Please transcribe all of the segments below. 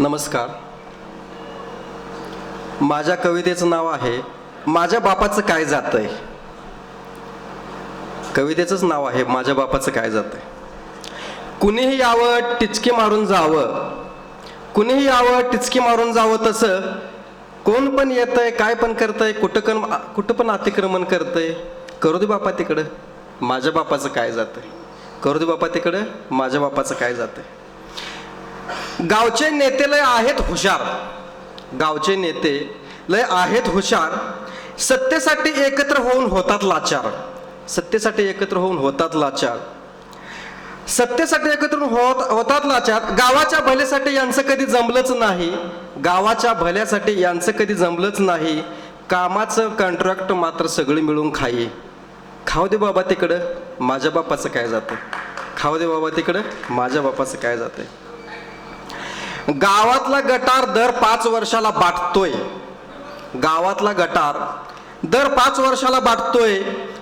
नमस्कार. माझ्या कवितेचं नाव आहे माझ्या बापाचं काय जातंय? कवितेचंच नाव आहे माझ्या बापाचं काय जातंय? कुणीही यावं टिचकी मारून जावं. कुणीही यावं टिचकी मारून जावं तसं. कोण पण येतंय काय पण करतंय कुठं कन कुठं पण अतिक्रमण करतंय. करू दे बापा तिकडं. माझ्या बापाचं काय जातंय? करू दे बापा तिकडं. माझ्या बापाचं काय जातंय? गावचे नेते लय आहेत हुशार. गावचे नेते लय आहेत हुशार. सत्तेसाठी एकत्र होऊन होतात लाचार. सत्तेसाठी एकत्र होऊन होतात लाचार. सत्तेसाठी एकत्र होत होतात लाचार. गावाच्या भल्यासाठी यांचं कधी जमलंच नाही. गावाच्या भल्यासाठी यांचं कधी जमलंच नाही. कामाचं कॉन्ट्रॅक्ट मात्र सगळी मिळून खाई. खाऊ दे बाबा तिकडं. माझ्या बापाचं काय जातं? खाऊ दे बाबा तिकडं. माझ्या बापाचं काय जातं गावातला गटार दर पाच वर्षाला बाटतोय. गावातला गटार दर पाच वर्षाला बाटतोय.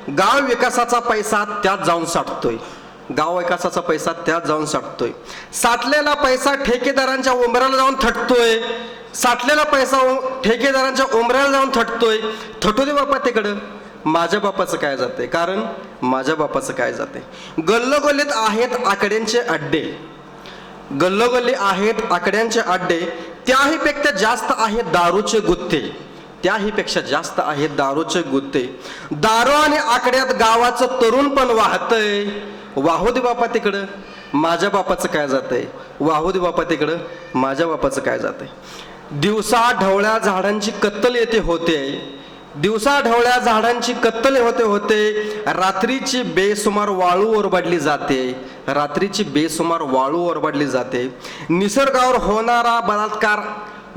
गाव विकासाचा पैसा त्यात जाऊन साठतोय. गाव विकासाचा पैसा त्यात जाऊन साठतोय. साठलेला पैसा ठेकेदारांच्या उंबऱ्याला जाऊन थटतोय. साठलेला पैसा उ- ठेकेदारांच्या उंबऱ्याला जाऊन थटतोय. थटू दे बापा तिकडं. माझ्या बापाचं काय जाते कारण माझ्या बापाचं काय जाते गल्लगोल्लीत आहेत आकड्यांचे अड्डे. गल्लोगल्ली आहेत आकड्यांचे अड्डे त्याही पेक्षा जास्त आहेत दारूचे गुत्ते. त्याही पेक्षा जास्त आहेत दारूचे गुत्ते. दारू आणि आकड्यात गावाचं तरुण पण वाहतय. वाहू दे बापा तिकडं माझ्या बापाचं काय जातंय? वाहू दे बापा तिकडं माझ्या बापाचं काय जातंय? दिवसा ढवळ्या झाडांची कत्तल येते होते. दिवसा ढवळ्या झाडांची कत्तल होते होते रात्रीची बेसुमार वाळू ओरबाडली जाते. रात्रीची बेसुमार वाळू ओरबडली जाते. निसर्गावर होणारा बलात्कार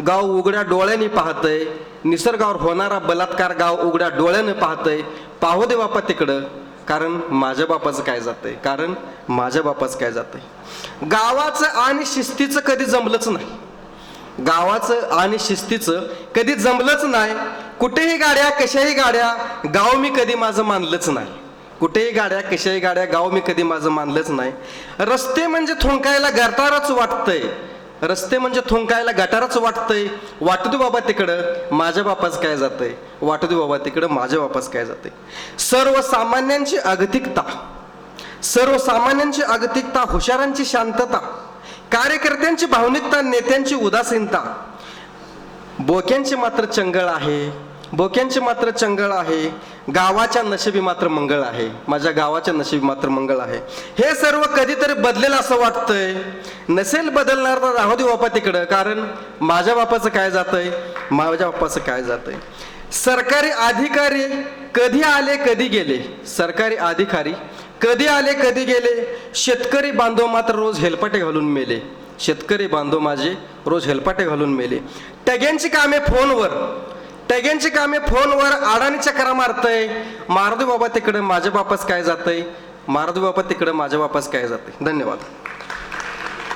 गाव उघड्या डोळ्यांनी पाहतंय. निसर्गावर होणारा बलात्कार गाव उघड्या डोळ्याने पाहतंय. पाहू दे बापा तिकडं. कारण माझ्या बापाचं काय जातंय? कारण माझ्या बापाचं काय जातंय? गावाचं आणि शिस्तीचं कधी जमलंच नाही. गावाचं आणि शिस्तीचं कधी जमलंच नाही. कुठेही गाड्या कशाही गाड्या गाव मी कधी माझं मानलंच नाही. कुठेही गाड्या कशाही गाड्या गाव मी कधी माझं मानलंच नाही. रस्ते म्हणजे थुंकायला गटारच वाटतंय. रस्ते म्हणजे थुंकायला गटारच वाटतंय. वाटू दे बाबा तिकडं माझ्या बापाच काय जातंय? वाटू दे बाबा तिकडं माझ्या बापाच काय जातंय? सर्वसामान्यांची अगतिकता सर्वसामान्यांची अगतिकता हुशारांची शांतता कार्यकर्त्यांची भावनिकता नेत्यांची उदासीनता. बोक्यांची मात्र चंगळ आहे. बोक्यांची मात्र चंगळ आहे. गावाच्या नशिबी मात्र मंगळ आहे. माझ्या गावाच्या नशिबी मात्र मंगळ आहे. हे सर्व कधीतरी बदलेल असं वाटतंय. नसेल बदलणार तर राहू दे बापा तिकडं. कारण माझ्या बापाचं काय जातंय? माझ्या बापाचं काय जातंय? सरकारी अधिकारी कधी आले कधी गेले? सरकारी अधिकारी कधी आले कधी गेले? शेतकरी बांधव मात्र रोज हेलपाटे घालून मेले. शेतकरी बांधव माझे रोज हेलपाटे घालून मेले. टग्यांची कामे फोनवर. टग्यांची कामे फोनवर अडाणीच्या करा मारतय. मारुदी बाबा तिकडे माझ्या बापास काय जातंय? मारुदी बाबा तिकडे माझ्या बापास काय जाते धन्यवाद.